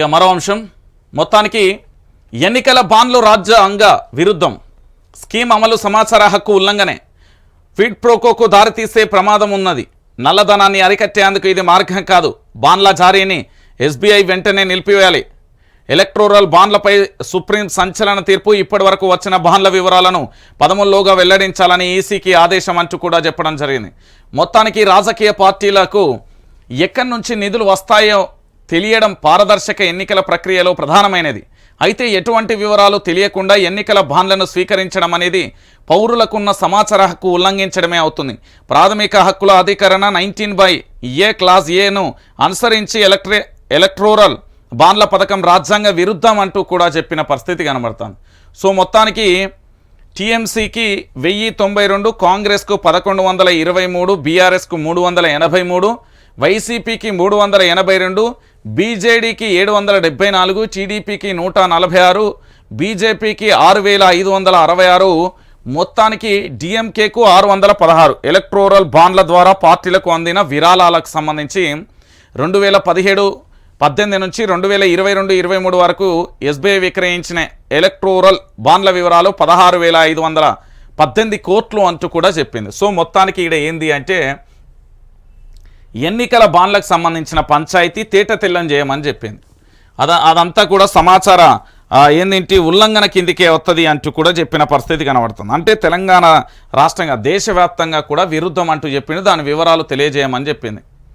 ఇక మరో అంశం. మొత్తానికి ఎన్నికల బాన్లు రాజ్యాంగ విరుద్ధం. స్కీమ్ అమలు సమాచార హక్కు ఉల్లంఘనే. ఫిట్ ప్రోకోకు దారితీసే ప్రమాదం ఉన్నది. నల్లధనాన్ని అరికట్టేందుకు ఇది మార్గం కాదు. బాండ్ల జారీని ఎస్బీఐ వెంటనే నిలిపివేయాలి. ఎలక్ట్రోరల్ బాండ్లపై సుప్రీం సంచలన తీర్పు ఇప్పటి వరకు వచ్చిన బాండ్ల వివరాలను పదముల్లోగా వెల్లడించాలని ఈసీకి ఆదేశం అంటూ కూడా చెప్పడం జరిగింది. మొత్తానికి రాజకీయ పార్టీలకు ఎక్కడి నుంచి నిధులు వస్తాయో తెలియడం పారదర్శక ఎన్నికల ప్రక్రియలో ప్రధానమైనది. అయితే ఎటువంటి వివరాలు తెలియకుండా ఎన్నికల బాండ్లను స్వీకరించడం అనేది పౌరులకున్న సమాచార హక్కు ఉల్లంఘించడమే అవుతుంది. ప్రాథమిక హక్కుల అధికరణ నైన్టీన్ బై ఏ క్లాస్ ఏను అనుసరించి ఎలక్ట్రే ఎలక్ట్రోరల్ బాండ్ల పథకం రాజ్యాంగ విరుద్ధం అంటూ కూడా చెప్పిన పరిస్థితి కనబడుతుంది. సో మొత్తానికి టీఎంసీకి వెయ్యి తొంభై రెండు కాంగ్రెస్కు పదకొండు వందల ఇరవై మూడు బీఆర్ఎస్కు మూడు వందల ఎనభై మూడు వైసీపీకి మూడు వందల ఎనభై రెండు బీజేడీకి ఏడు వందల డెబ్బై నాలుగు టీడీపీకి నూట నలభై ఆరు బీజేపీకి ఆరు వేల ఐదు వందల అరవై ఆరు మొత్తానికి డిఎంకేకు ఆరు వందల పదహారు. ఎలక్ట్రోరల్ బాండ్ల ద్వారా పార్టీలకు అందిన విరాళాలకు సంబంధించి రెండు వేల పదిహేడు పద్దెనిమిది నుంచి రెండు వేల ఇరవై రెండు ఇరవై మూడు వరకు ఎస్బీఐ విక్రయించిన ఎలక్ట్రోరల్ బాండ్ల వివరాలు పదహారు వేల ఐదు వందల పద్దెనిమిది కోట్లు అంటూ కూడా చెప్పింది. సో మొత్తానికి ఇక్కడ ఏంది అంటే ఎన్నికల బాండ్లకు సంబంధించిన పంచాయతీ తేట తెల్లం చేయమని చెప్పింది. అద అదంతా కూడా సమాచార ఏంటి ఉల్లంఘన కిందికే వస్తుంది అంటూ కూడా చెప్పిన పరిస్థితి కనబడుతుంది. అంటే తెలంగాణ రాష్ట్రంగా దేశవ్యాప్తంగా కూడా విరుద్ధం అంటూ చెప్పింది. దాని వివరాలు తెలియజేయమని చెప్పింది.